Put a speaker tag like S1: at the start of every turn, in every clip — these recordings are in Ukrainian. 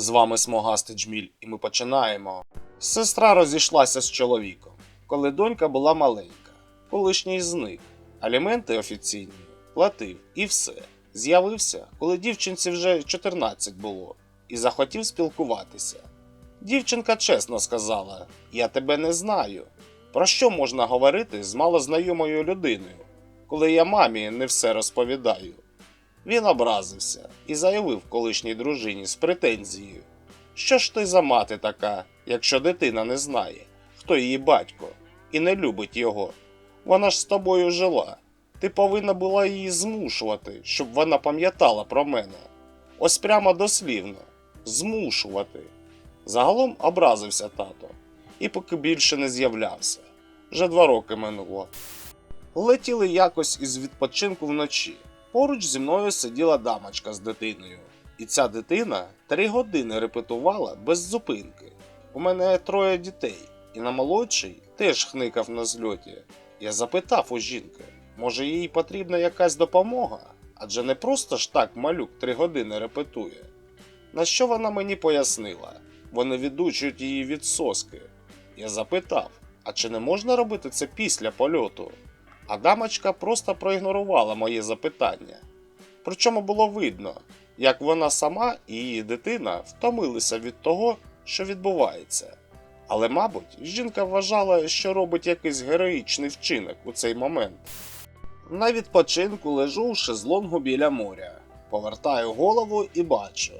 S1: З вами Смогастий Джміль, і ми починаємо. Сестра розійшлася з чоловіком, коли донька була маленька. Колишній зник. Аліменти офіційні платив і все. З'явився, коли дівчинці вже 14 було, і захотів спілкуватися. Дівчинка чесно сказала: Я тебе не знаю. Про що можна говорити з малознайомою людиною, коли я мамі не все розповідаю? Він образився і заявив колишній дружині з претензією: Що ж ти за мати така, якщо дитина не знає, хто її батько, і не любить його? Вона ж з тобою жила. Ти повинна була її змушувати, щоб вона пам'ятала про мене. Ось прямо дослівно змушувати. Загалом образився тато, і поки більше не з'являвся. Вже два роки минуло. Летіли якось із відпочинку вночі. Поруч зі мною сиділа дамочка з дитиною. І ця дитина три години репетувала без зупинки. У мене троє дітей, і на молодший теж хникав на зльоті. Я запитав у жінки, може їй потрібна якась допомога? Адже не просто ж так малюк три години репетує. На що вона мені пояснила? Вони відучують її від соски. Я запитав, а чи не можна робити це після польоту? А дамочка просто проігнорувала моє запитання. Причому було видно, як вона сама і її дитина втомилися від того, що відбувається. Але, мабуть, жінка вважала, що робить якийсь героїчний вчинок у цей момент. На відпочинку лежу у шезлонгу біля моря. Повертаю голову і бачу.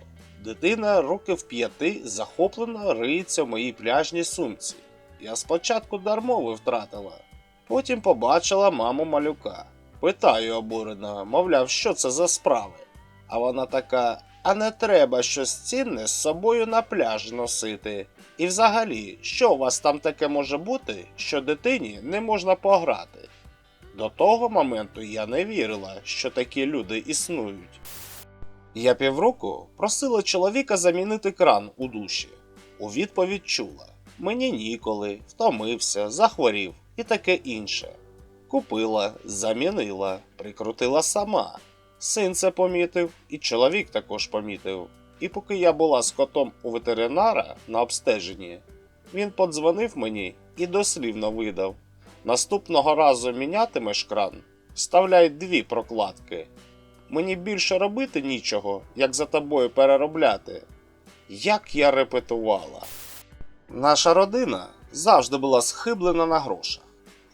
S1: Дитина років п'яти захоплено риється в моїй пляжній сумці. Я спочатку дармови втратила, потім побачила маму малюка. Питаю обурено, мовляв, що це за справи. А вона така: а не треба щось цінне з собою на пляж носити. І взагалі, що у вас там таке може бути, що дитині не можна пограти? До того моменту я не вірила, що такі люди існують. Я півроку просила чоловіка замінити кран у душі. У відповідь чула: мені ніколи, втомився, захворів і таке інше. Купила, замінила, прикрутила сама. Син це помітив, і чоловік також помітив. І поки я була з котом у ветеринара на обстеженні, він подзвонив мені і дослівно видав: наступного разу мінятимеш кран, вставляй дві прокладки. Мені більше робити нічого, як за тобою переробляти. Як я репетувала. Наша родина завжди була схиблена на грошах.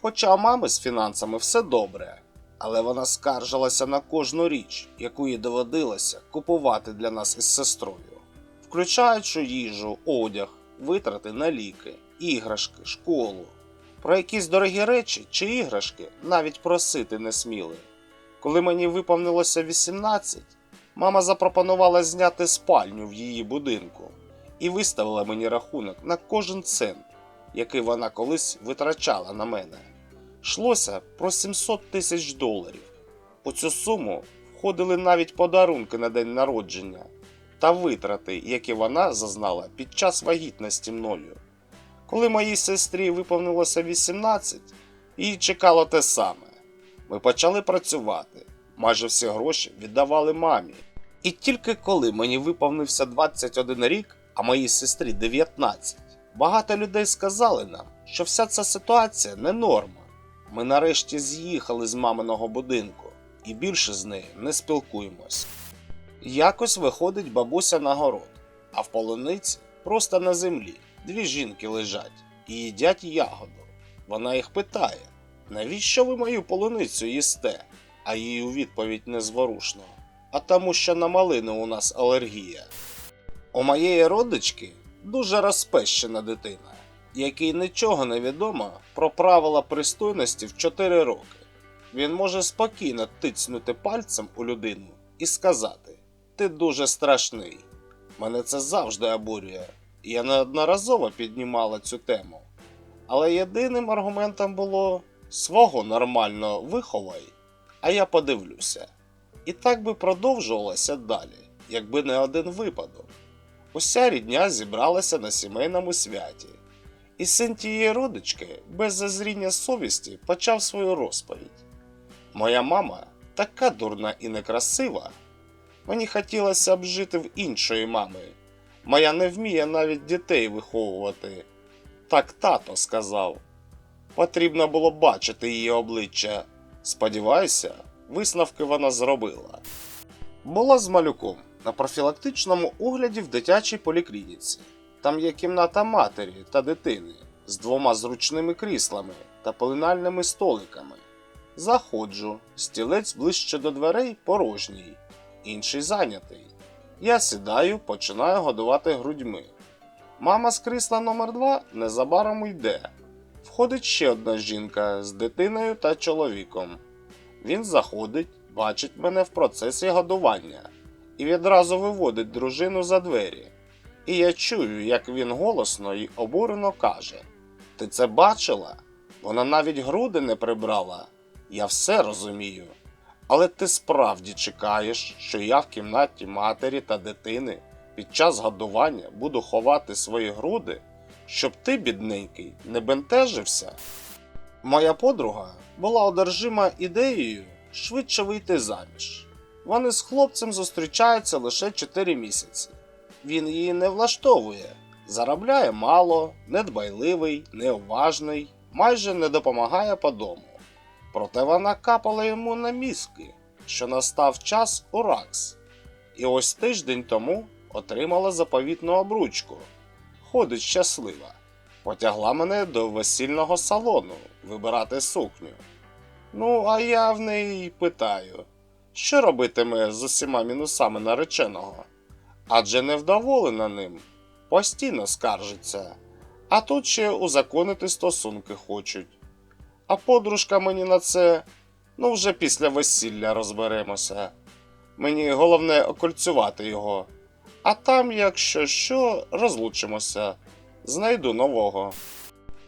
S1: Хоча у мами з фінансами все добре, але вона скаржилася на кожну річ, яку їй доводилося купувати для нас із сестрою, включаючи їжу, одяг, витрати на ліки, іграшки, школу. Про якісь дорогі речі чи іграшки навіть просити не сміли. Коли мені виповнилося 18, мама запропонувала зняти спальню в її будинку і виставила мені рахунок на кожен цент, який вона колись витрачала на мене. Йшлося про 700 тисяч доларів. У цю суму входили навіть подарунки на день народження та витрати, які вона зазнала під час вагітності мною. Коли моїй сестрі виповнилося 18, їй чекало те саме. Ми почали працювати. Майже всі гроші віддавали мамі. І тільки коли мені виповнився 21 рік, а моїй сестрі 19, багато людей сказали нам, що вся ця ситуація не норма. Ми нарешті з'їхали з маминого будинку і більше з нею не спілкуємось. Якось виходить бабуся на город, а в полуниці просто на землі дві жінки лежать і їдять ягоду. Вона їх питає: навіщо ви мою полуницю їсте? А їй у відповідь незворушно. А тому, що на малину у нас алергія. У моєї родички дуже розпещена дитина, якій нічого не відомо про правила пристойності в 4 роки. Він може спокійно тицнути пальцем у людину і сказати: Ти дуже страшний. Мене це завжди обурює. Я неодноразово піднімала цю тему. Але єдиним аргументом було свого нормально виховай, а я подивлюся. І так би продовжувалося далі, якби не один випадок. Уся рідня зібралася на сімейному святі, і син тієї родички без зазріння совісті почав свою розповідь. Моя мама така дурна і некрасива. Мені хотілося б жити в іншої мами, Моя не вміє навіть дітей виховувати. Так тато сказав. Потрібно було бачити її обличчя. Сподіваюся, висновки вона зробила. Була з малюком на профілактичному огляді в дитячій поліклініці. Там є кімната матері та дитини з двома зручними кріслами та пеленальними столиками. Заходжу, стілець ближче до дверей порожній, інший зайнятий. Я сідаю, починаю годувати грудьми. Мама з крісла номер 2 незабаром йде. Входить ще одна жінка з дитиною та чоловіком. Він заходить, бачить мене в процесі годування і відразу виводить дружину за двері. І я чую, як він голосно й обурено каже: Ти це бачила? Вона навіть груди не прибрала. Я все розумію. Але ти справді чекаєш, що я в кімнаті матері та дитини під час годування буду ховати свої груди, щоб ти, бідненький, не бентежився. Моя подруга була одержима ідеєю швидше вийти заміж. Вони з хлопцем зустрічаються лише 4 місяці. Він її не влаштовує, заробляє мало, недбайливий, неуважний, майже не допомагає по дому. Проте вона капала йому на мізки, що настав час у РАКС. І ось тиждень тому отримала заповітну обручку. Ходить щаслива. Потягла мене до весільного салону вибирати сукню. Ну, а я в неї питаю, що робитиме з усіма мінусами нареченого? Адже невдоволена ним, постійно скаржиться, а тут ще узаконити стосунки хочуть. А подружка мені на це, ну вже після весілля розберемося. Мені головне окольцювати його. А там, якщо що, розлучимося, знайду нового.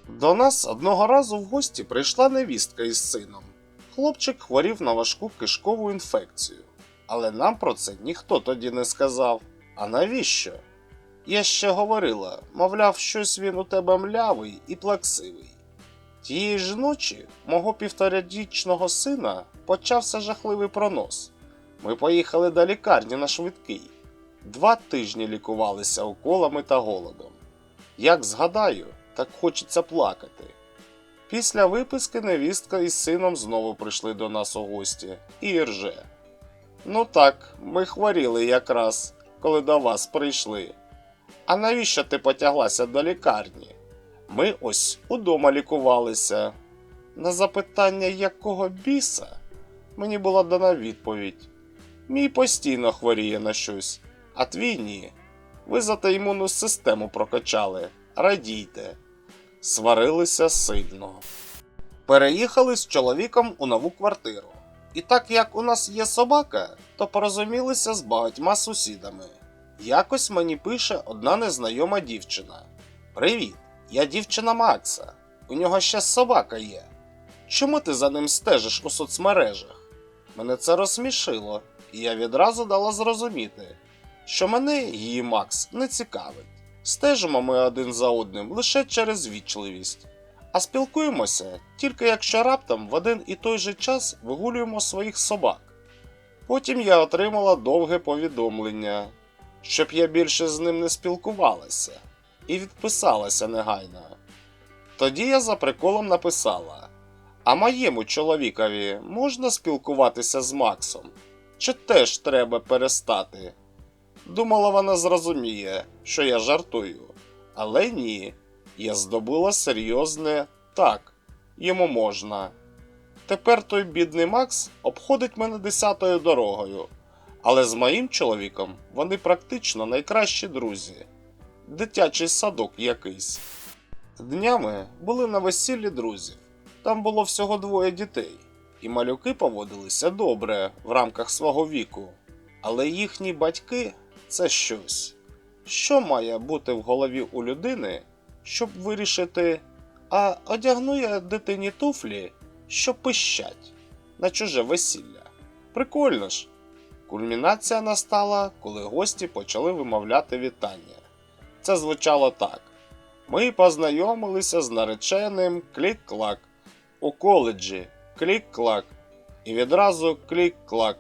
S1: До нас одного разу в гості прийшла невістка із сином. Хлопчик хворів на важку кишкову інфекцію, але нам про це ніхто тоді не сказав. А навіщо? Я ще говорила, мовляв, щось він у тебе млявий і плаксивий. Тієї ж ночі мого півторарічного сина почався жахливий пронос. Ми поїхали до лікарні на швидкий. Два тижні лікувалися уколами та голодом. Як згадаю, так хочеться плакати. Після виписки невістка із сином знову прийшли до нас у гості і рже. Ну так, ми хворіли якраз, коли до вас прийшли. А навіщо ти потяглася до лікарні? Ми ось удома лікувалися. На запитання, якого біса, мені була дана відповідь: мій постійно хворіє на щось, а твій ні. Ви зате імунну систему прокачали. Радійте. Сварилися сильно. Переїхали з чоловіком у нову квартиру. І так як у нас є собака, то порозумілися з багатьма сусідами. Якось мені пише одна незнайома дівчина: Привіт, я дівчина Макса. У нього ще собака є. Чому ти за ним стежиш у соцмережах? Мене це розсмішило, і я відразу дала зрозуміти, що мене її Макс не цікавить. Стежимо ми один за одним лише через вічливість, а спілкуємося тільки якщо раптом в один і той же час вигулюємо своїх собак. Потім я отримала довге повідомлення, щоб я більше з ним не спілкувалася, і відписалася негайно. Тоді я за приколом написала: А моєму чоловікові можна спілкуватися з Максом? Чи теж треба перестати? Думала, вона зрозуміє, що я жартую. Але ні, я здобула серйозне так, йому можна. Тепер той бідний Макс обходить мене десятою дорогою, але з моїм чоловіком вони практично найкращі друзі. Дитячий садок якийсь. Днями були на весіллі друзів. Там було всього двоє дітей, і малюки поводилися добре в рамках свого віку. Але їхні батьки це щось. Що має бути в голові у людини, щоб вирішити, а одягну я дитині туфлі, що пищать на чуже весілля. Прикольно ж. Кульмінація настала, коли гості почали вимовляти вітання. Це звучало так: ми познайомилися з нареченим клік-клак у коледжі клік-клак, і відразу клік-клак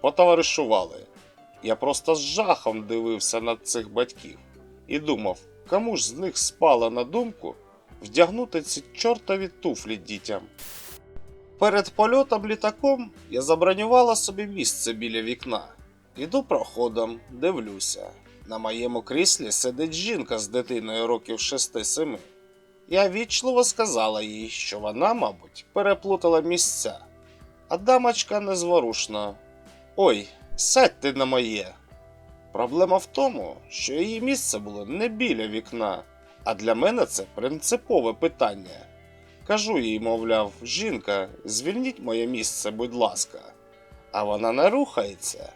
S1: потоваришували. Я просто з жахом дивився на цих батьків. і думав, кому ж з них спало на думку вдягнути ці чортові туфлі дітям. Перед польотом літаком я забронювала собі місце біля вікна. Іду проходом, дивлюся. На моєму кріслі сидить жінка з дитиною років 6-7. Я вічливо сказала їй, що вона, мабуть, переплутала місця. А дамочка незворушна. Ой, сядьте на моє. Проблема в тому, що її місце було не біля вікна, а для мене це принципове питання. Кажу їй, мовляв, жінка, звільніть моє місце, будь ласка. А вона не рухається.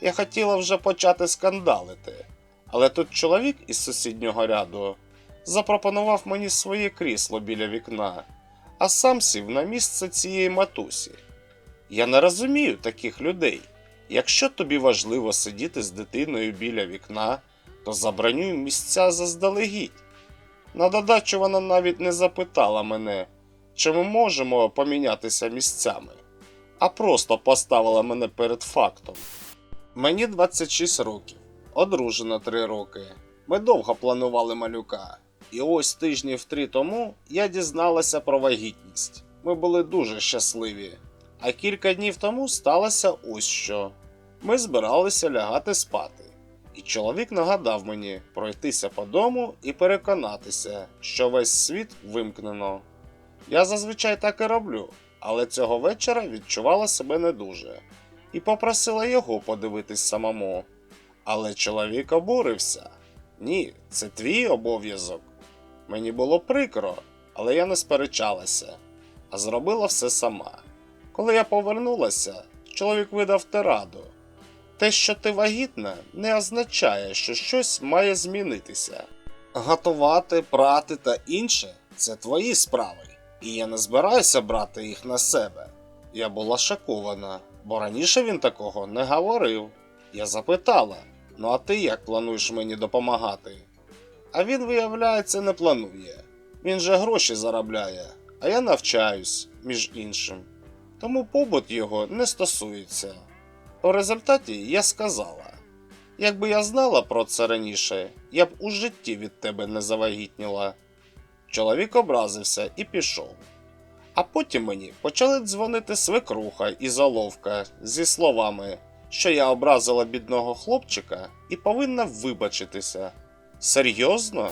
S1: Я хотіла вже почати скандалити, але тут чоловік із сусіднього ряду запропонував мені своє крісло біля вікна, а сам сів на місце цієї матусі. Я не розумію таких людей. Якщо тобі важливо сидіти з дитиною біля вікна, то забронюй місця заздалегідь. На додачу вона навіть не запитала мене, чи ми можемо помінятися місцями, а просто поставила мене перед фактом. Мені 26 років, одружено 3 роки. Ми довго планували малюка, і ось тижнів три тому я дізналася про вагітність. Ми були дуже щасливі. А кілька днів тому сталося ось що. Ми збиралися лягати спати, і чоловік нагадав мені пройтися по дому і переконатися, що весь світ вимкнено. Я зазвичай так і роблю, але цього вечора відчувала себе не дуже і попросила його подивитись самому. Але чоловік обурився. Ні, це твій обов'язок. Мені було прикро, але я не сперечалася, а зробила все сама. Коли я повернулася, чоловік видав тираду. Те, що ти вагітна, не означає, що щось має змінитися. Готувати, прати та інше це твої справи, і я не збираюся брати їх на себе. Я була шокована, бо раніше він такого не говорив. Я запитала: ну а ти як плануєш мені допомагати? А він, виявляється, не планує. Він же гроші заробляє, а я навчаюсь, між іншим. Тому побут його не стосується. У результаті я сказала: якби я знала про це раніше, я б у житті від тебе не завагітніла. Чоловік образився і пішов. А потім мені почали дзвонити свекруха і заловка зі словами, що я образила бідного хлопчика і повинна вибачитися. Серйозно?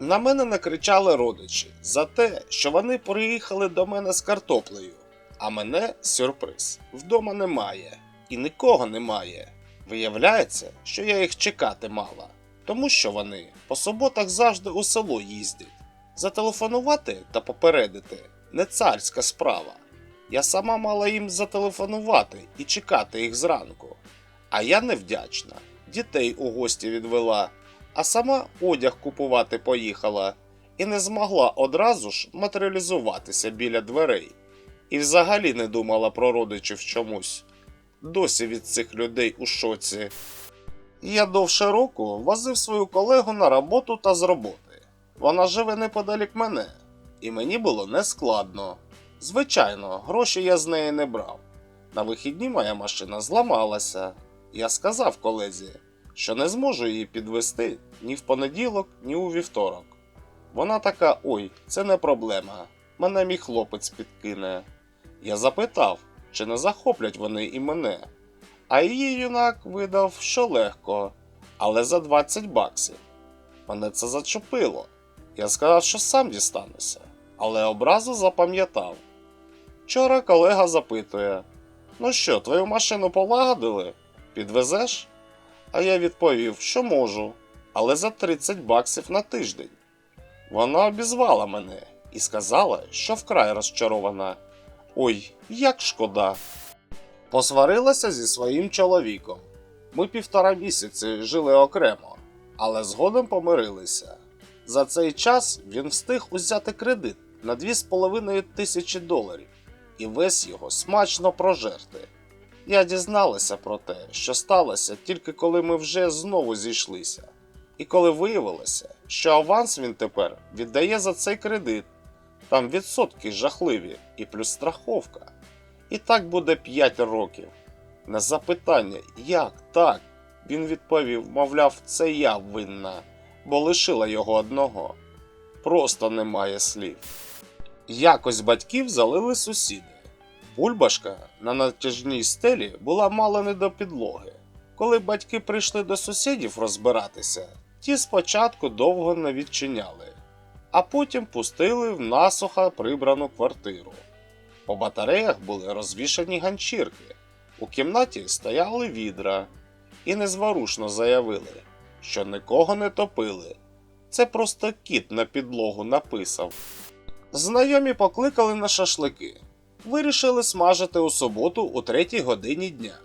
S1: На мене накричали родичі за те, що вони приїхали до мене з картоплею. А мене сюрприз вдома немає і нікого немає. Виявляється, що я їх чекати мала, тому що вони по суботах завжди у село їздять. Зателефонувати та попередити не царська справа. Я сама мала їм зателефонувати і чекати їх зранку. А я невдячна. Дітей у гості відвела, а сама одяг купувати поїхала і не змогла одразу ж матеріалізуватися біля дверей. І взагалі не думала про родичів чомусь. Досі від цих людей у шоці. Я довше року возив свою колегу на роботу та з роботи. Вона живе неподалік мене, і мені було нескладно. Звичайно, гроші я з неї не брав. На вихідні моя машина зламалася. Я сказав колезі, що не зможу її підвести ні в понеділок, ні у вівторок. Вона така: ой, це не проблема. Мене мій хлопець підкине. Я запитав, чи не захоплять вони і мене. А її юнак видав, що легко, але за 20 баксів. Мене це зачепило. Я сказав, що сам дістануся, але образу запам'ятав. Вчора колега запитує: Ну що, твою машину полагодили? Підвезеш? А я відповів, що можу, але за 30 баксів на тиждень. Вона обізвала мене і сказала, що вкрай розчарована. Ой, як шкода. Посварилася зі своїм чоловіком. Ми півтора місяці жили окремо, але згодом помирилися. За цей час він встиг узяти кредит на 2,5 тисячі доларів і весь його смачно прожерти. Я дізналася про те, що сталося тільки коли ми вже знову зійшлися, і коли виявилося, що аванс він тепер віддає за цей кредит. Там відсотки жахливі і плюс страховка. І так буде 5 років. На запитання, як так, він відповів, мовляв, це я винна, бо лишила його одного. Просто немає слів. Якось батьків залили сусіди. Бульбашка на натяжній стелі була мало не до підлоги. Коли батьки прийшли до сусідів розбиратися, ті спочатку довго не відчиняли, а потім пустили в насухо прибрану квартиру. По батареях були розвішані ганчірки, у кімнаті стояли відра і незворушно заявили, що нікого не топили. Це просто кіт на підлогу написав. Знайомі покликали на шашлики. Вирішили смажити у суботу у третій годині дня.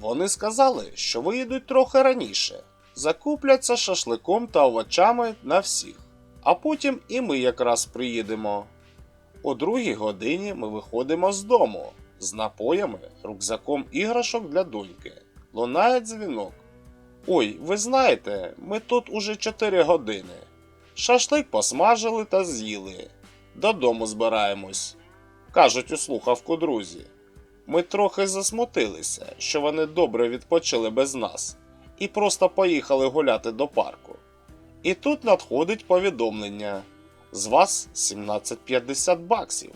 S1: Вони сказали, що виїдуть трохи раніше, закупляться шашликом та овочами на всіх, а потім і ми якраз приїдемо. О другій годині ми виходимо з дому з напоями, рюкзаком іграшок для доньки. Лунає дзвінок. Ой, ви знаєте, ми тут уже 4 години. Шашлик посмажили та з'їли. Додому збираємось. Кажуть у слухавку друзі. Ми трохи засмутилися, що вони добре відпочили без нас, і просто поїхали гуляти до парку. І тут надходить повідомлення: з вас 1750 баксів.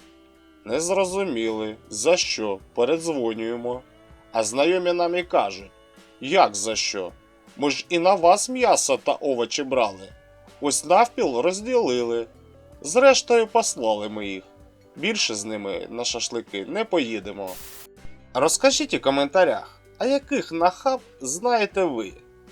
S1: Не зрозуміли, за що передзвонюємо. А знайомі нам і кажуть: як за що? Ми ж і на вас м'ясо та овочі брали. Ось навпіл розділили. Зрештою, послали ми їх. Більше з ними на шашлики не поїдемо. Розкажіть у коментарях, а яких нахаб знаєте ви?